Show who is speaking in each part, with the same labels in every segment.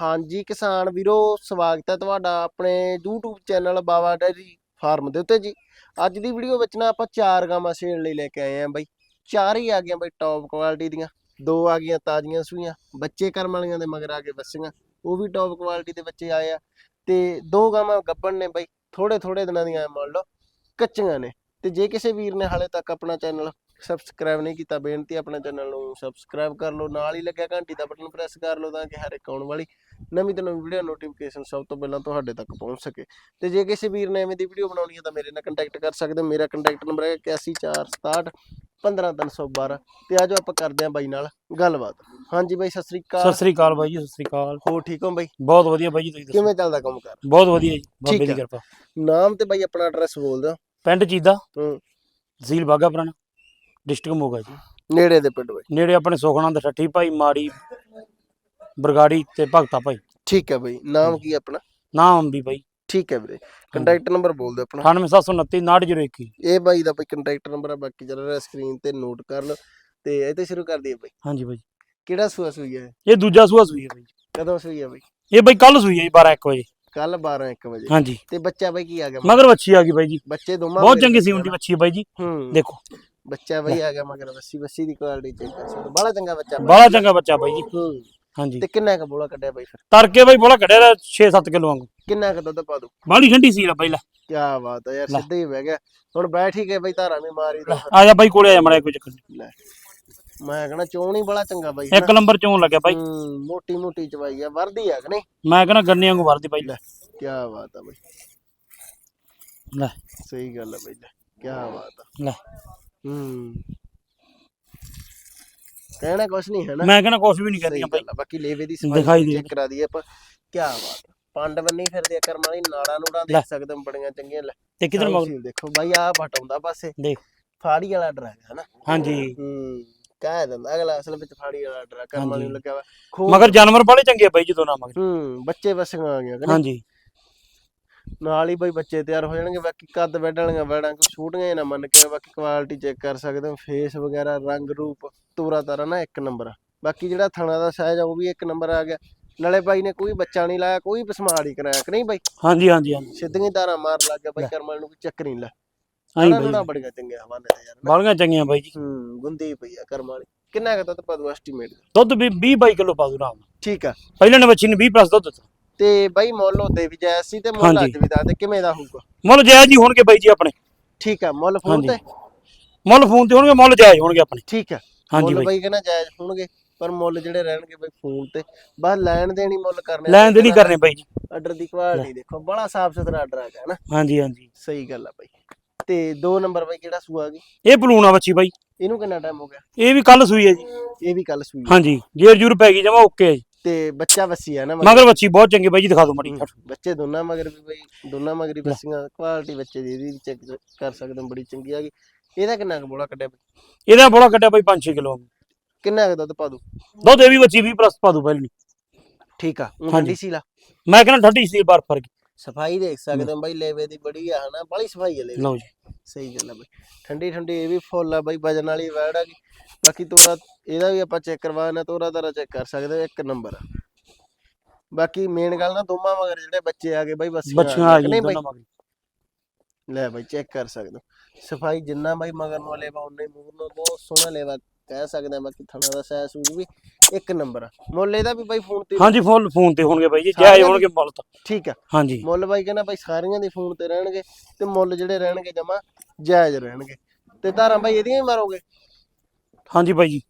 Speaker 1: ਹਾਂਜੀ ਕਿਸਾਨ ਵੀਰੋ, ਸਵਾਗਤ ਹੈ ਤੁਹਾਡਾ ਆਪਣੇ YouTube channel Bawa dairy farm ਦੇ ਉੱਤੇ ਜੀ। ਅੱਜ ਦੀ ਵੀਡੀਓ ਵਿੱਚ ਨਾ ਆਪਾਂ ਚਾਰ ਗਾਵਾਂ ਸੇਲ ਲਈ ਲੈ ਕੇ ਆਏ ਆਂ ਬਾਈ। ਚਾਰ ਹੀ ਆ ਗਈਆਂ ਬਾਈ ਟੌਪ ਕੁਆਲਿਟੀ ਦੀਆਂ। ਦੋ ਆ ਗਈਆਂ ਤਾਜ਼ੀਆਂ ਸੂਈਆਂ, ਬੱਚੇ ਕਰਮ ਵਾਲੀਆਂ ਦੇ ਮਗਰ ਆ ਕੇ ਬੱਸੀਆਂ ਉਹ ਵੀ ਟੌਪ ਕੁਆਲਿਟੀ ਦੇ ਬੱਚੇ ਆਏ ਆ। ਤੇ ਦੋ ਗਾਵਾਂ ਗੱਬਣ ਨੇ ਬਾਈ ਥੋੜੇ ਥੋੜੇ ਦਿਨਾਂ ਦੀਆਂ ਮੰਨ ਲਓ, ਕੱਚੀਆਂ ਨੇ। ਤੇ ਜੇ ਕਿਸੇ ਵੀਰ ਨੇ ਹਾਲੇ ਤੱਕ ਆਪਣਾ ਚੈਨਲ ਸਬਸਕ੍ਰਾਈਬ ਨਹੀਂ ਕੀਤਾ, ਬੇਨਤੀ ਹੈ ਆਪਣੇ ਚੈਨਲ ਨੂੰ ਸਬਸਕ੍ਰਾਈਬ ਕਰ ਲਓ, ਨਾਲ ਹੀ ਲੱਗਿਆ ਘੰਟੀ ਦਾ ਬਟਨ ਪ੍ਰੈਸ ਕਰ ਲਓ ਤਾਂ ਕਿ ਹਰ ਇੱਕ ਆਉਣ ਵਾਲੀ ਨਵੀਂ ਤੋਂ ਨਵੀਂ ਵੀਡੀਓ ਨੋਟੀਫਿਕੇਸ਼ਨ ਸਭ ਤੋਂ ਪਹਿਲਾਂ ਤੁਹਾਡੇ ਤੱਕ ਪਹੁੰਚ ਸਕੇ। ਤੇ ਜੇ ਕਿਸੇ ਵੀਰ ਨੇ ਐਵੇਂ ਦੀ ਵੀਡੀਓ ਬਣਾਉਣੀ ਹੈ ਤਾਂ ਮੇਰੇ ਨਾਲ ਕੰਟੈਕਟ ਕਰ ਸਕਦੇ ਮੇਰਾ ਕੰਟੈਕਟ ਨੰਬਰ ਹੈ 8146 15312 ਤੇ ਆਜੋ ਆਪਾਂ ਕਰਦੇ ਹਾਂ ਬਾਈ ਨਾਲ ਗੱਲਬਾਤ। ਹਾਂਜੀ ਬਾਈ ਸਤਿ ਸ੍ਰੀ
Speaker 2: ਸਤਿ
Speaker 1: ਅਕਾਲ
Speaker 2: ਸ੍ਰੀ ਅਕਾਲ ਬਾਈ ਜੀ ਸਤਿ ਸ੍ਰੀ ਅਕਾਲ।
Speaker 1: ਹੋ ਠੀਕ ਹੋ ਬਾਈ?
Speaker 2: ਬਹੁਤ ਵਧੀਆ ਬਾਈ ਜੀ ਤੁਸੀਂ ਦੱਸੋ?
Speaker 1: ਕਿਵੇਂ ਚੱਲਦਾ ਕੰਮ ਕਰ?
Speaker 2: ਬਹੁਤ ਵਧੀਆ ਜੀ ਬਾਬੇ ਦੀ
Speaker 1: ਆ।
Speaker 2: ਕਿਰਪਾ।
Speaker 1: ਨਾਮ ਤੇ ਬਾਈ ਆਪਣਾ ਐਡਰੈਸ ਬੋਲ ਦਿਓ।
Speaker 2: ਪਿੰਡ ਚੀਦਾ।
Speaker 1: ਹੂੰ।
Speaker 2: ਤਹਿਸੀਲ ਬਾਗਾ ਪੁਰਾਣਾ ਡਿਸਟ੍ਰਿਕਟ ਮੋਗਾ ਜੀ।
Speaker 1: ਨੇੜੇ ਦੇ ਪਿੰਡ ਬਾਈ।
Speaker 2: ਨੇੜੇ ਆਪਣੇ ਸੁਖਨੰਦ ਠੱਠੀ ਭਾਈ ਮਾੜੀ ਬਰਗਾੜੀ ਤੇ ਭਗਤਾ ਭਾਈ।
Speaker 1: ਠੀਕ ਹੈ ਬਾਈ ਨਾਮ ਕੀ ਹੈ ਆਪਣਾ?
Speaker 2: ਨਾਮ ਵੀ ਬਾਈ
Speaker 1: ਠੀਕ ਹੈ ਵੀਰੇ ਕੰਟੈਕਟ ਨੰਬਰ ਬੋਲ ਦਿਓ ਆਪਣਾ।
Speaker 2: 98729 98021
Speaker 1: ਇਹ ਬਾਈ ਦਾ ਬਾਈ ਕੰਟੈਕਟ ਨੰਬਰ ਹੈ ਬਾਕੀ ਚੱਲ ਰਿਹਾ ਸਕਰੀਨ ਤੇ ਨੋਟ ਕਰ ਲਓ। ਤੇ ਇਹ ਤੇ ਸ਼ੁਰੂ ਕਰ ਦਈਏ ਬਾਈ।
Speaker 2: ਹਾਂਜੀ ਬਾਈ
Speaker 1: ਕਿਹੜਾ ਸੂਆ ਸੂਈ ਹੈ?
Speaker 2: ਇਹ ਦੂਜਾ ਸੂਆ ਸੂਈ ਹੈ ਬਾਈ
Speaker 1: ਕਦੋਂ ਸੂਈ ਹੈ ਬਾਈ?
Speaker 2: ਇਹ ਬਾਈ ਕੱਲ ਸੂਈ ਹੈ ਜੀ 12 1 ਵਜੇ।
Speaker 1: ਕੱਲ 12 1 ਵਜੇ।
Speaker 2: ਹਾਂਜੀ।
Speaker 1: ਤੇ ਬੱਚਾ ਬਾਈ ਕੀ ਆ ਗਿਆ?
Speaker 2: ਮਗਰ ਵੱਛੀ ਆ ਗਈ ਬਾਈ ਜੀ।
Speaker 1: ਬੱਚੇ ਦੋਵਾਂ
Speaker 2: ਬਹੁਤ ਚੰਗੀ ਸੀ
Speaker 1: ਬੱਚੇ
Speaker 2: ਹੁੰਦੀ ਹੈ ਬਾਈ ਜੀ।
Speaker 1: ਹੂੰ।
Speaker 2: ਦੇਖੋ।
Speaker 1: ਬੱਚਾ ਬਾਈ ਆ ਗਿਆ ਮਗਰ ਬੱਸੀ ਬੱਸੀ ਦੀ ਕੁਆਲਿਟੀ ਚੈੱਕ ਕਰ ਸਕਦੇ। ਬੜਾ ਚੰਗਾ ਬੱਚਾ।
Speaker 2: ਬੜਾ ਚੰਗਾ ਬੱਚਾ ਬਾਈ ਜੀ।
Speaker 1: ਹੂੰ।
Speaker 2: ਹਾਂਜੀ।
Speaker 1: ਤੇ ਕਿੰਨਾ ਕ ਬੋਲਾ ਕੱਢਿਆ ਬਾਈ ਫਿਰ?
Speaker 2: ਤੜਕੇ ਬਾਈ ਬੋਲਾ ਕੱਢਿਆ 6-7 ਕਿਲੋ ਵਾਂਗੂ।
Speaker 1: ਕਿੰਨਾ ਕ ਦੁੱਧ ਪਾ ਦੂ
Speaker 2: ਬਾਲੀ ਠੰਡੀ ਸੀ ਲਾ। ਪਹਿਲਾਂ
Speaker 1: ਕੀ ਬਾਤ ਹੈ ਯਾਰ। ਸਿੱਧਾ ਹੀ ਬਹਿ ਗਿਆ। ਹੁਣ ਬੈਠ ਹੀ ਗਏ ਬਾਈ ਧਾਰਾਂ ਵੀ ਮਾਰੀ ਦਾ।
Speaker 2: ਆ ਜਾ ਬਾਈ ਕੋਲੇ ਆ ਜਾ ਮੜਿਆ ਕੋਈ ਚੱਕਰ।
Speaker 1: ਲੈ। ਮੈਂ ਕਹਣਾ ਚੋਣ ਹੀ ਬੜਾ ਚੰਗਾ ਬਾਈ
Speaker 2: ਇੱਕ ਨੰਬਰ ਚੋਂ ਲੱਗਿਆ ਬਾਈ।
Speaker 1: ਮੋਟੀ ਮੋਟੀ ਚਵਾਈ ਆ ਵਰਦੀ ਆ ਕਿ ਨਹੀਂ?
Speaker 2: ਮੈਂ ਕਹਿੰਦਾ ਗੰਨੇ ਵਾਂਗੂ ਵਰਦੀ ਬਾਈ। ਲੈ
Speaker 1: ਕੀ ਬਾਤ ਆ ਬਾਈ।
Speaker 2: ਲੈ।
Speaker 1: ਸਹੀ ਗੱਲ ਆ ਬਾਈ ਲੈ ਕੀ ਬਾਤ ਆ।
Speaker 2: ਲੈ।
Speaker 1: ਹੂੰ। ਕਹਿਣਾ ਕੁਛ ਨਹੀਂ ਹੈ ਨਾ?
Speaker 2: ਮੈਂ ਕਹਿੰਦਾ ਕੁਝ ਵੀ ਨਹੀਂ ਕਰਦੀਆਂ ਬਾਈ।
Speaker 1: ਬਾਕੀ ਲੇਵੇ ਦੀ
Speaker 2: ਦਿਖਾਈ ਦੇ।
Speaker 1: ਚੈੱਕ ਕਰਾ ਦਈਏ ਆਪਾਂ। ਕੀ ਬਾਤ ਆ। ਪੰਡ ਬੰਨੀ ਫਿਰਦੇ ਆ ਕਰਮ ਵਾਲੀ ਨਾੜਾ ਨੂੜਾ
Speaker 2: ਲੈ।
Speaker 1: ਦੇਖ ਸਕਦੇ ਹੋ ਬੜੀਆਂ ਚੰਗੀਆਂ। ਲੈ
Speaker 2: ਤੇ ਕਿਧਰ ਮਗਰ?
Speaker 1: ਦੇਖੋ ਬਾਈ ਆ ਫਟਾਉਂਦਾ ਪਾਸੇ।
Speaker 2: ਦੇਖ।
Speaker 1: ਫਾੜੀ ਵਾਲਾ ਡਰ ਹੈ ਨਾ
Speaker 2: ਹਾਂਜੀ।
Speaker 1: ਹੂੰ ਕਹਿ ਦਿੰਦਾ ਅਗਲਾ ਅਸਲ ਵਿੱਚ ਫਾੜੀ ਵਾਲਾ ਡਰ ਕਰਮ ਵਾਲੀ ਨੂੰ
Speaker 2: ਹਾਂਜੀ।
Speaker 1: ਲੱਗਿਆ ਵਾ।
Speaker 2: ਮਗਰ ਜਾਨਵਰ ਬੜੇ ਚੰਗੇ ਆ ਬਾਈ ਜਦੋਂ ਨਾ ਮਗਰ।
Speaker 1: ਹੂੰ ਬੱਚੇ ਵਸੀਆਂ ਆ ਕਿ ਨਹੀਂ?
Speaker 2: ਹਾਂਜੀ।
Speaker 1: ਨਾਲ ਹੀ ਬਈ ਬੱਚੇ ਤਿਆਰ ਹੋ ਜਾਣਗੇ ਬਾਕੀ ਕੱਦ ਬੈਡ ਵਾਲੀਆਂ ਬੈੜਾਂ ਕੋਈ ਛੂਟੀਆਂ ਹੀ ਨਾ ਮੰਨ ਕੇ ਬਾਕੀ ਕੁਆਲਿਟੀ ਚੈੱਕ ਕਰ ਸਕਦੇ ਹੋ। ਫੇਸ ਵਗੈਰਾ ਰੰਗ ਰੂਪ ਤੂਰਾ ਤਾਰਾ ਨਾ ਇੱਕ ਨੰਬਰ ਬਾਕੀ ਜਿਹੜਾ ਥਣਾ ਦਾ ਸਾਈਜ਼ ਆ ਉਹ ਵੀ ਇੱਕ ਨੰਬਰ ਆ ਗਿਆ। ਨਾਲੇ ਬਾਈ ਨੇ ਕੋਈ ਬੱਚਾ ਨਹੀਂ ਲਾਇਆ ਕੋਈ ਪਸਮਾੜ ਹੀ ਕਰਾਇਆ ਕਿ ਨਹੀਂ ਬਾਈ?
Speaker 2: ਹਾਂਜੀ ਹਾਂਜੀ ਹਾਂਜੀ।
Speaker 1: ਸਿੱਧੀਆਂ ਤਾਰਾਂ ਮਾਰ ਲੱਗ ਗਿਆ ਬਾਈ। ਕਰਮਲ ਨੂੰ ਕੋਈ ਚੱਕਰ ਨਹੀਂ ਲੈ।
Speaker 2: ਆਈ ਬਾਈ।
Speaker 1: ਬੜੀਆਂ ਚੰਗੀਆਂ ਹਵਾਨੇ ਤੇ ਯਾਰ।
Speaker 2: ਬਾਲੀਆਂ ਚੰਗੀਆਂ ਬਾਈ ਜੀ।
Speaker 1: ਹੂੰ ਗੁੰਦੀ ਪਈ ਆ ਕਰਮ ਵਾਲੀ। ਕਿੰਨਾ ਕੁ ਦੁੱਧ ਪਦੂ ਐਸਟੀਮੇਟ
Speaker 2: ਦੁੱਧ ਵੀ 20 22 ਕਿਲੋ ਪਾ ਦੂ ਰਾਮ।
Speaker 1: ਠੀਕ ਆ।
Speaker 2: ਪਹਿਲਾਂ ਨੇ ਬੱਚੀ ਨੇ 20 ਪਲੱਸ ਦੁੱਧ ਦਿੱਤਾ।
Speaker 1: ਤੇ ਬਾਈ ਮੁੱਲ ਉਹਦੇ ਵੀ ਜਾਇਜ਼ ਸੀ ਤੇ ਮੁੱਲ
Speaker 2: ਹਾਂਜੀ।
Speaker 1: ਅੱਜ ਵੀ ਦੱਸ ਦੇ ਕਿਵੇਂ ਦਾ ਹੋਊਗਾ?
Speaker 2: ਮੁੱਲ ਜਾਇਜ਼ ਹੀ ਹੋਣਗੇ ਬਾਈ ਜੀ ਆਪਣੇ।
Speaker 1: ਠੀਕ ਆ ਮੁੱਲ ਫੋਨ
Speaker 2: ਹਾਂਜੀ।
Speaker 1: ਤੇ?
Speaker 2: ਮੁੱਲ ਫੋਨ ਤੇ ਹੋਣਗੇ ਮੁੱਲ ਜਾਇਜ਼ ਹੋਣਗੇ ਆਪਣੇ।
Speaker 1: ਠੀਕ ਆ।
Speaker 2: ਹਾਂਜੀ
Speaker 1: ਮੁੱਲ
Speaker 2: ਬਾਈ।
Speaker 1: ਬਾਈ ਕਹਿੰਦਾ ਜਾਇਜ਼ ਹੋਣਗੇ ਪਰ ਮੁੱਲ ਜਿਹੜੇ ਰਹਿਣਗੇ ਬਾਈ ਫੋਨ ਤੇ। ਬਸ ਲੈਣ ਦੇਣੀ ਮੁੱਲ ਕਰਨੇ
Speaker 2: ਲੈਣ ਦੇ ਨਹੀਂ ਕਰਨੇ ਬਾਈ ਜੀ।
Speaker 1: ਆਰਡਰ ਦੀ ਕੁਆਲਿਟੀ ਦੇਖੋ ਬੜਾ ਸਾਫ਼ ਸੁਥਰਾ ਆਰਡਰ ਆ ਗਿਆ ਨਾ।
Speaker 2: ਹਾਂਜੀ ਹਾਂਜੀ।
Speaker 1: ਸਹੀ ਗੱਲ ਆ ਬਾਈ। ਤੇ ਦੋ ਨੰਬਰ ਬਾਈ ਕਿਹੜਾ ਸੂਆ ਆ ਗਈ?
Speaker 2: ਇਹ ਪਲੂਣਾ ਬੱਚੀ ਬਾਈ।
Speaker 1: ਇਹਨੂੰ ਕਿੰਨਾ ਟਾਈਮ ਹੋ ਗਿਆ?
Speaker 2: ਇਹ ਵੀ ਕੱਲ ਸੂਈ ਹੈ ਜੀ।
Speaker 1: ਇਹ ਵੀ ਕੱਲ ਸੂਈ ਆ।
Speaker 2: ਹਾਂਜੀ ਜੇਰ ਜੂਰ ਪੈ ਗਈ ਜਮਾ ਓਕੇ ਹੈ ਜੀ।
Speaker 1: ਤੇ ਬੱਚਾ ਵੱਸੀ ਆ ਨਾ ਮਗਰ।
Speaker 2: ਮਗਰ ਬੱਚੀ ਬਹੁਤ ਚੰਗੀ ਬਾਈ ਜੀ ਦਿਖਾ ਦਿਓ ਮੜੀ
Speaker 1: ਬੱਚੇ ਦੋਨਾਂ ਮਗਰ ਵੀ ਬਾਈ ਦੋਨਾਂ ਮਗਰੀ ਬੱਸੀਆਂ ਕੁਆਲਿਟੀ ਬੱਚੇ ਦੀ ਇਹਦੀ ਚੈੱਕ ਕਰ ਸਕਦੇ ਹੋ ਬੜੀ ਚੰਗੀ ਆ ਗਈ। ਇਹਦਾ ਕਿੰਨਾ ਕੁ ਬੋਲਾ ਕੱਢਿਆ ਬਾਈ?
Speaker 2: ਇਹਦਾ ਬੋਲਾ ਕੱਟਿਆ ਬਾਈ 5-6 ਕਿਲੋ
Speaker 1: ਕਿੰਨਾ ਕੁ ਦੁੱਧ ਪਾ ਦੂ
Speaker 2: ਦੁੱਧ ਇਹ ਵੀ ਬੱਚੀ 20 ਪਲੱਸ ਪਾ ਦੂ ਪਹਿਲੀ।
Speaker 1: ਠੀਕ ਆ
Speaker 2: ਹਾਂਜੀ।
Speaker 1: ਠੰਡੀ ਸੀ ਲਾ।
Speaker 2: ਮੈਂ ਕਹਿੰਦਾ ਠੱਡੀ ਸੀ ਬਰਫ ਵਰਗੀ
Speaker 1: ਸਫ਼ਾਈ ਦੇਖ ਸਕਦੇ ਹੋ ਬਾਈ ਲੇਵੇ ਦੀ ਬੜੀ ਆ ਹਨਾ ਬੜੀ ਸਫ਼ਾਈ ਆ ਲੇਵੇ
Speaker 2: ਲਓ ਜੀ।
Speaker 1: ਸਹੀ ਗੱਲ ਆ ਬਾਈ। ਠੰਡੀ ਠੰਡੀ ਇਹ ਵੀ ਫੁੱਲ ਆ ਬਾਈ ਵਜਨ ਵਾਲੀ ਵੈੜ ਆ ਗਈ। ਬਾਕੀ ਤੋਰਾ ਇਹਦਾ ਵੀ ਆਪਾਂ ਚੈੱਕ ਕਰਵਾਉਣਾ ਤੋਰਾ ਤਾਰਾ ਚੈੱਕ ਕਰ ਸਕਦੇ ਹੋ ਇੱਕ ਨੰਬਰ ਬਾਕੀ ਮੇਨ ਗੱਲ ਨਾ ਦੋਵਾਂ ਮਗਰ ਜਿਹੜੇ ਬੱਚੇ ਆ ਗਏ ਬਾਈ ਬੱਸੀਆਂ
Speaker 2: ਬੱਚੀਆਂ ਆ
Speaker 1: ਗਈਆਂ,
Speaker 2: ਗਈਆਂ
Speaker 1: ਬਾਈ
Speaker 2: ਦੋਨਾਂ ਮਗਰ।
Speaker 1: ਲੈ ਬਾਈ ਚੈੱਕ ਕਰ ਸਕਦੇ ਸਫ਼ਾਈ ਜਿੰਨਾ ਬਾਈ ਮਗਰ ਨੂੰ ਲੇਵਾ ਉਹਨੇ ਮੂਰ ਨੂੰ ਬਹੁਤ ਸੋਹਣਾ ਲੇਵਾ ਕਹਿ ਸਕਦੇ ਬਾਕੀ ਥਣਾ ਦਾ ਸਾਇਜ਼ ਸੂਜ ਵੀ ਇੱਕ ਨੰਬਰ ਮੁੱਲ ਇਹਦਾ ਵੀ ਬਾਈ ਫੋਨ ਤੇ
Speaker 2: ਹਾਂਜੀ ਫੋਨ ਫੋਨ ਤੇ ਹੋਣਗੇ ਬਾਈ ਜੀ
Speaker 1: ਦੀ?
Speaker 2: ਹੋਣਗੇ ਮੁੱਲ ਤਾਂ।
Speaker 1: ਠੀਕ ਆ।
Speaker 2: ਹਾਂਜੀ।
Speaker 1: ਮੁੱਲ ਬਾਈ ਕਹਿੰਦਾ ਬਾਈ ਸਾਰੀਆਂ ਦੇ ਫੋਨ ਤੇ ਰਹਿਣਗੇ ਤੇ ਮੁੱਲ ਜਿਹੜੇ ਰਹਿਣਗੇ ਜਮਾ ਜਾਇਜ਼ ਰਹਿਣਗੇ। ਤੇ ਧਾਰਾਂ ਬਾਈ ਇਹਦੀਆਂ ਹੀ ਮਾਰੋਗੇ?
Speaker 2: ਹਾਂਜੀ ਬਾਈ ਜੀ।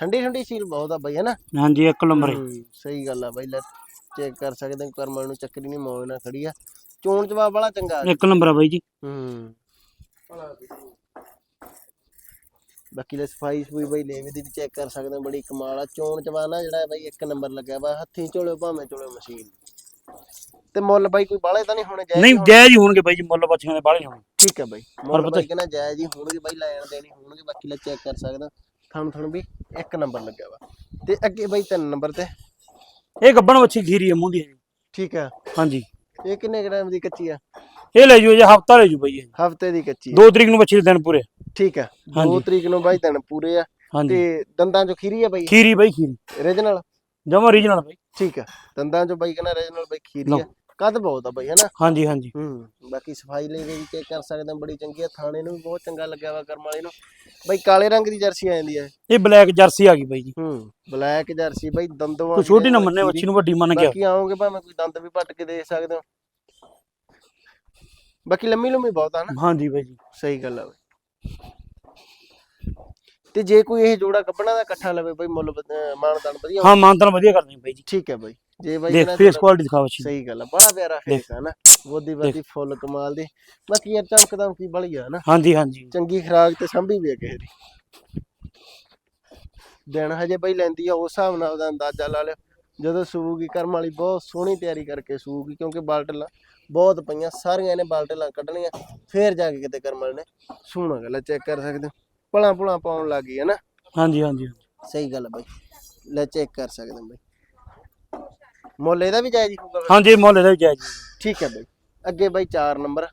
Speaker 1: ਠੰਡੀ ਠੰਡੀ ਸੀਲ ਬਹੁਤ ਆ ਬਾਈ ਹੈ ਨਾ?
Speaker 2: ਹਾਂਜੀ ਇੱਕ ਨੰਬਰ ਹੈ।
Speaker 1: ਸਹੀ ਗੱਲ ਆ ਬਾਈ ਲੈ ਚੈੱਕ ਕਰ ਸਕਦੇ ਹੋ ਕਰਮਲ ਨੂੰ ਚੱਕਰੀ ਨਹੀਂ ਮੌਜ ਨਾਲ ਖੜੀ ਆ। ਚੋਣ ਜਵਾਬ ਵਾਲਾ ਚੰਗਾ।
Speaker 2: ਇੱਕ ਨੰਬਰ ਆ ਬਾਈ ਜੀ।
Speaker 1: ਹੂੰ। ਬਾਕੀ ਲੈ ਸਫ਼ਾਈ ਸਫੂਈ ਬਾਈ ਲੇਵੇ ਦੀ ਵੀ ਚੈੱਕ ਕਰ ਸਕਦੇ ਹੋ ਬੜੀ ਕਮਾਲ ਆ। ਚੋਣ ਜਵਾਨਾ ਜਿਹੜਾ ਬਾਈ ਇੱਕ ਨੰਬਰ ਲੱਗਿਆ ਵਾ ਹੱਥੀਂ ਝੋਲਿਓ ਭਾਵੇਂ ਝੋਲਿਓ ਮਸ਼ੀਨ। ਤੇ ਮੁੱਲ ਬਾਈ ਕੋਈ ਬਾਲੇ ਤਾਂ ਨਹੀਂ ਹੋਣੇ ਜਾਇਜ਼
Speaker 2: ਨਹੀਂ? ਜਾਇਜ਼ ਹੀ ਹੋਣਗੇ ਬਾਈ ਜੀ ਮੁੱਲ ਬੱਚਿਆਂ ਦੇ ਬਾਹਲੇ ਹੋਣਗੇ
Speaker 1: ਠੀਕ ਹੈ ਬਾਈ ਮੁੱਲ
Speaker 2: ਪਤਾ-
Speaker 1: ਬਾਈ ਕਹਿੰਦਾ ਜਾਇਜ਼ ਹੀ ਹੋਣਗੇ ਬਾਈ ਲੈਣ ਦੇਣੀ ਹੋਣਗੇ ਬਾਕੀ ਲੈ ਚੈੱਕ ਕਰ ਸਕਦਾ ਤੁਹਾਨੂੰ ਤੁਹਾਨੂੰ ਵੀ ਇੱਕ ਨੰਬਰ ਲੱਗਿਆ ਵਾ। ਤੇ ਅੱਗੇ ਬਾਈ ਤਿੰਨ ਨੰਬਰ ਤੇ।
Speaker 2: ਇਹ ਗੱਬਣ ਬੱਚੀ ਖੀਰੀ ਮੂੰਹ ਦੀ। ਹੈ ਜੀ।
Speaker 1: ਠੀਕ ਆ।
Speaker 2: ਹਾਂਜੀ।
Speaker 1: ਇਹ ਕਿੰਨੇ ਗ੍ਰਾਮ ਦੀ ਕੱਚੀ ਆ?
Speaker 2: ਇਹ ਲੈ ਜੂ ਜੇ ਹਫਤਾ ਲੈ ਜੂ ਬਾਈ ਇਹ।
Speaker 1: ਹਫ਼ਤੇ ਦੀ ਕੱਚੀ ਆ।
Speaker 2: 2 ਤਰੀਕ ਨੂੰ ਦੇ ਦਿਨ ਪੂਰੇ।
Speaker 1: ਠੀਕ ਆ। 2
Speaker 2: ਹਾਂਜੀ।
Speaker 1: ਤਰੀਕ ਨੂੰ ਬਾਈ ਦਿਨ ਪੂਰੇ ਆ।
Speaker 2: ਹਾਂਜੀ।
Speaker 1: ਤੇ ਦੰਦਾਂ ਚੋਂ ਖੀਰੀ ਆ ਬਾਈ?
Speaker 2: ਖੀਰੀ ਬਾਈ ਖੀਰੀ।
Speaker 1: ਓਰੀਜਨਲ
Speaker 2: ਜਮਾ ਰੀਜਨਲ ਬਾਈ।
Speaker 1: ਠੀਕ ਆ। ਦੰਦਾਂ ਚੋਂ ਬਾਈ ਕਹਿੰਦਾ ਰੀਜਨਲ ਬਾਈ ਖੀਰੀ
Speaker 2: ਲਓ।
Speaker 1: ਕੱਦ ਬਹੁਤ ਆ ਬਾਈ ਹਨਾ?
Speaker 2: ਹਾਂਜੀ ਹਾਂਜੀ।
Speaker 1: ਹੂੰ ਬਾਕੀ ਸਫ਼ਾਈ ਲਈ ਵੀ ਚੈੱਕ ਕਰ ਸਕਦੇ ਬੜੀ ਚੰਗੀ ਆ ਥਾਣੇ ਨੂੰ ਵੀ ਬਹੁਤ ਚੰਗਾ ਲੱਗਿਆ ਵਾ ਕਰਮ ਵਾਲੇ ਨੂੰ। ਬਾਈ ਕਾਲੇ ਰੰਗ ਦੀ ਜਰਸੀ ਆ ਜਾਂਦੀ ਹੈ
Speaker 2: ਇਹ ਬਲੈਕ ਜਰਸੀ ਆ ਗਈ ਬਾਈ ਜੀ।
Speaker 1: ਹੂੰ ਬਲੈਕ ਜਰਸੀ ਬਾਈ ਦੰਦੋਂ
Speaker 2: ਕੋਈ ਛੋਟੀ ਨਾ ਮੰਨੇ ਬੱਚੀ ਨੂੰ ਵੱਡੀ ਮੰਨ ਗਿਆ
Speaker 1: ਬਾਕੀ ਆਉਂਗੇ ਭਾਵੇਂ ਕੋਈ ਦੰਦ ਵੀ ਪੱਟ ਕੇ ਦੇ ਸਕਦੇ ਹੋ। ਬਾਕੀ ਲੰਮੀ ਲੰਮੀ ਬਹੁਤ ਆ ਨਾ।
Speaker 2: ਹਾਂਜੀ ਬਾਈ ਜੀ।
Speaker 1: ਸਹੀ ਗੱਲ ਆ ਬਾਈ। ਤੇ ਜੇ ਕੋਈ ਇਹ ਜੋੜਾ ਕੱਪੜਾ ਦਾ ਇਕੱਠਾ ਲਵੇ ਬਾਈ ਮੁੱਲ ਵਧ- ਮਾਨਦਾਨ ਵਧੀਆ
Speaker 2: ਹਾਂ ਮਾਨਤਨ ਵਧੀਆ ਕਰਦੇ ਬਾਈ ਜੀ।
Speaker 1: ਠੀਕ ਹੈ ਬਾਈ। ਜੇ ਬਾਈ
Speaker 2: ਦੇਖ ਫੇਸ ਕੁਆਲਿਟੀ ਦਿਖਾ ਬੱਚੀ ਦੀ।
Speaker 1: ਸਹੀ ਗੱਲ ਆ ਬੜਾ ਪਿਆਰਾ ਫੇਸ ਆ ਨਾ। ਬੋਦੀ ਬਾਦੀ ਫੁੱਲ ਕਮਾਲ ਦੀ। ਬਾਕੀ ਯਾਰ ਚਮਕਦਮ ਕੀ ਬੜੀ ਆ ਨਾ।
Speaker 2: ਹਾਂਜੀ ਹਾਂਜੀ।
Speaker 1: ਚੰਗੀ ਖਰਾਕ ਤੇ ਸੰਭੀ ਵੀ ਆ ਕਿਸੇ ਦੀ। ਦਿਨ ਹਜੇ ਬਈ ਲੈਂਦੀ ਆ ਉਸ ਹਿਸਾਬ ਨਾਲ ਉਹਦਾ ਅੰਦਾਜ਼ਾ ਲਾ ਲਿਓ। ਜਦੋਂ ਸੂਗੀ ਕਰਮ ਵਾਲੀ ਬਹੁਤ ਸੋਹਣੀ ਤਿਆਰੀ ਕਰਕੇ ਸੂਗੀ ਕਿਉਂਕਿ ਬਾਲਟਲਾਂ ਬਹੁਤ ਪਈਆਂ ਸਾਰੀਆਂ ਇਹਨੇ ਬਾਲਟਲਾਂ ਕੱਢਣੀਆਂ ਫੇਰ ਜਾ ਕੇ ਕਿਤੇ ਕਰਮ ਵਾਲੇ ਨੇ ਸੋਹਣਾ ਗੱਲ ਚੈੱਕ ਕਰ ਸਕਦੇ ਹੋ। ਭਲਾ ਭੁਲਾ ਪਾਉਣ ਲੱਗ ਗਈ ਹੈ ਨਾ
Speaker 2: ਹਾਂਜੀ ਹਾਂਜੀ।
Speaker 1: ਸਹੀ ਗੱਲ ਆ ਬਾਈ। ਲੈ ਚੈੱਕ ਕਰ ਸਕਦੇ ਹੋ ਬਾਈ। ਮੁੱਲ ਇਹਦਾ ਵੀ ਜਾਇਜ਼ ਹੀ ਹੋਊਗਾ ਫਿਰ?
Speaker 2: ਹਾਂਜੀ ਮੁੱਲ ਇਹਦਾ ਵੀ ਜਾਇਜ਼ ਜੀ
Speaker 1: ਠੀਕ ਹੈ ਬਾਈ। ਅੱਗੇ ਬਾਈ 4 ਨੰਬਰ।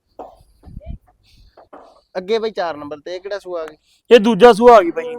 Speaker 1: ਅੱਗੇ ਬਾਈ 4 ਨੰਬਰ ਤੇ ਇਹ ਕਿਹੜਾ ਸੂਆ ਆ ਗਈ
Speaker 2: ਇਹ ਦੂਜਾ ਸੂਆ ਆ ਗਈ ਬਾਈ।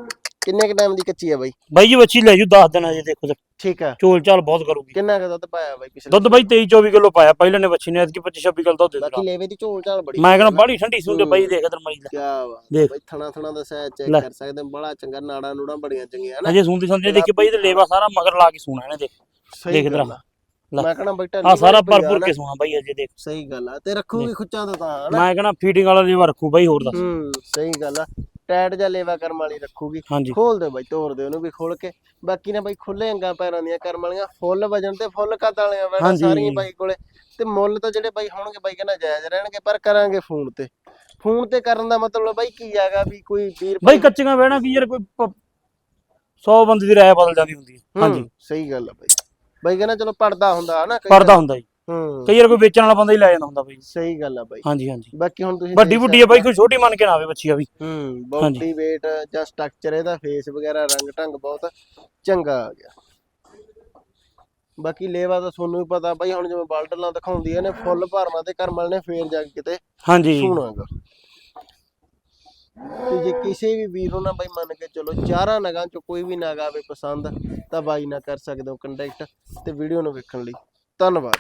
Speaker 1: ਕਿੰਨੇ ਕ ਟਾਈਮ ਦੀ ਕੱਚੀ ਆ ਬਾਈ?
Speaker 2: ਬਾਈ ਜੀ ਬੱਚੀ ਲੈ ਜੂ 10 ਦਿਨ ਅਜੇ ਦੇਖੋ
Speaker 1: ਠੀਕ ਆ।
Speaker 2: ਚੋਲ ਚਾਲ ਬਹੁਤ ਕਰੂਗੀ।
Speaker 1: ਕਿੰਨਾ ਕ ਦੁੱਧ ਪਾਇਆ ਬਾਈ ਪਿਛਲੇ
Speaker 2: ਦੁੱਧ ਬਾਈ 23 24 ਕਿਲੋ ਪਾਇਆ ਪਹਿਲੇ ਨੇ ਬੱਚੀ ਨੇ ਐਤਕੀ 25 26 ਕਿਲੋ ਦੁੱਧ ਦੇ
Speaker 1: ਬਾਕੀ ਲੇਵੇ ਦੀ ਝੋਲ ਝਾਲ ਬੜੀ
Speaker 2: ਮੈਂ ਕਹਿੰਦਾ ਬਾੜੀ ਠੰਡੀ ਸੂੰਦੇ ਬਾਈ ਦੇਖ ਇਧਰ ਮਰੀ ਦਾ
Speaker 1: ਕੀ। ਬਾਈ ਥਣਾ ਥਣਾ ਦਾ ਸਾਇਜ਼ ਚੈੱਕ। ਕਰ ਸਕਦੇ ਹੋ ਬੜਾ ਚੰਗਾ ਨਾੜਾ ਨੂੜਾ ਬੜੀਆਂ ਚੰਗੀਆਂ ਹਨਾ
Speaker 2: ਅਜੇ ਸੂੰਦੀ ਸੰਦੇ ਦੇਖੀ ਬਾਈ ਤੇ ਲੇਵਾ ਸਾਰਾ ਮਗਰ ਲਾ ਕੇ ਸੂਣਾ ਇਹਨੇ ਦੇਖ।
Speaker 1: ਸਹੀ
Speaker 2: ਦੇਖ। ਲੈ।
Speaker 1: ਮੈਂ ਕਹਣਾ ਬੈਠਾ
Speaker 2: ਆ ਸਾਰਾ ਭਰਪੂਰ ਕੇ ਸੂਣਾ ਬਾਈ ਅਜੇ ਦੇਖ।
Speaker 1: ਸਹੀ ਗੱਲ ਆ ਤੇ ਰੱਖੂਗੀ ਖੁੱਚਾਂ ਤੋਂ ਤਾਂ
Speaker 2: ਮੈਂ ਕਹਿੰਦਾ ਫੀਡਿੰਗ ਵਾਲਾ ਲੇਵਾ ਰੱਖੂ ਬਾਈ ਹੋਰ ਦੱਸ।
Speaker 1: ਹੂੰ ਸਹੀ ਗੱਲ ਆ। ਟੈਟ ਜਾਂ ਲੇਵਾ ਕਰਮ ਵਾਲੀ ਰੱਖੂਗੀ।
Speaker 2: ਹਾਂਜੀ।
Speaker 1: ਖੋਲ ਦੇ ਬਾਈ ਤੋੜ ਦੇ ਉਹਨੂੰ ਵੀ ਖੋਲ ਕੇ। ਬਾਕੀ ਨੇ ਬਾਈ ਖੁੱਲੇ ਅੰਗਾਂ ਪੈਰਾਂ ਦੀਆਂ ਕਰਮ ਵਾਲੀਆਂ ਫੁੱਲ ਵਜਣ ਤੇ ਫੁੱਲ ਕੱਦ ਵਾਲੀਆਂ ਵੈਣਾ
Speaker 2: ਹਾਂਜੀ।
Speaker 1: ਸਾਰੀਆਂ ਬਾਈ ਕੋਲੇ। ਤੇ ਮੁੱਲ ਤਾਂ ਜਿਹੜੇ ਬਾਈ ਹੋਣਗੇ ਬਾਈ ਕਹਿੰਦਾ ਜਾਇਜ਼ ਰਹਿਣਗੇ ਪਰ ਕਰਾਂਗੇ ਫੋਨ ਤੇ। ਫੋਨ ਤੇ ਕਰਨ ਦਾ ਮਤਲਬ ਬਾਈ ਕੀ ਹੈਗਾ ਵੀ ਕੋਈ ਵੀਰ
Speaker 2: ਬਾਈ ਕੱਚੀਆਂ ਬਹਿਣਾ ਕੀ ਯਾਰ ਕੋਈ 100 ਬੰਦੇ ਦੀ ਰਾਏ ਬਦਲ ਜਾਂਦੀ ਹੁੰਦੀ ਹੈ।
Speaker 1: ਹੂੰ,
Speaker 2: ਹਾਂਜੀ।
Speaker 1: ਸਹੀ ਗੱਲ ਆ ਬਾਈ। ਬਾਈ ਕਹਿੰਦਾ ਚਲੋ ਪੜਦਾ ਹੁੰਦਾ ਹਨਾ ਕਈ
Speaker 2: ਪਰਦਾ ਹੁੰਦਾ ਜੀ।
Speaker 1: ਹੂੰ।
Speaker 2: ਕਈ ਵਾਰ ਕੋਈ ਵੇਚਣ ਵਾਲਾ ਬੰਦਾ ਹੀ ਲੈ ਜਾਂਦਾ ਹੁੰਦਾ ਬਾਈ।
Speaker 1: ਸਹੀ ਗੱਲ ਆ ਬਾਈ।
Speaker 2: ਹਾਂਜੀ ਹਾਂਜੀ।
Speaker 1: ਬਾਕੀ ਹੁਣ ਤੁਸੀਂ
Speaker 2: ਵੱਡੀ ਬੁੱਢੀ ਹੈ ਬਾਈ ਕੋਈ ਛੋਟੀ ਮੰਨ ਕੇ ਨਾ ਆਵੇ ਬੱਚੀ ਆ ਵੀ।
Speaker 1: ਹੂੰ। ਬਾਡੀ weight ਜਾਂ ਸਟਰਕਚਰ ਇਹਦਾ ਫੇਸ ਵਗੈਰਾ ਰੰਗ ਢੰਗ ਬਹੁਤ ਚੰਗਾ ਆ ਗਿਆ। ਬਾਕੀ ਲੇਵਾ ਤਾਂ ਤੁਹਾਨੂੰ ਵੀ ਪਤਾ ਬਾਈ ਹੁਣ ਜਿਵੇਂ ਬਾਲਟਲਾਂ ਦਿਖਾਉਂਦੀ ਇਹਨੇ ਫੁੱਲ ਭਰਨਾ ਤੇ ਕਰਮਲ ਨੇ ਫੇਰ ਜਾ ਕੇ ਕਿਤੇ
Speaker 2: ਹਾਂਜੀ।
Speaker 1: ਸੋਹਣਾਗਾ ਤੇ ਜੇ ਕਿਸੇ ਵੀ ਵੀਰ ਨੂੰ ਨਾ ਬਾਈ ਮੰਨ ਕੇ ਚਲੋ ਚਾਰਾਂ ਨਗਾਂ ਚੋਂ ਕੋਈ ਵੀ ਨਗ ਆਵੇ ਪਸੰਦ ਤਾਂ ਬਾਈ ਨਾਲ ਕਰ ਸਕਦੇ ਹੋ ਕੰਟੈਕਟ ਤੇ ਵੀਡੀਓ ਨੂੰ ਵੇਖਣ ਲਈ। ਧੰਨਵਾਦ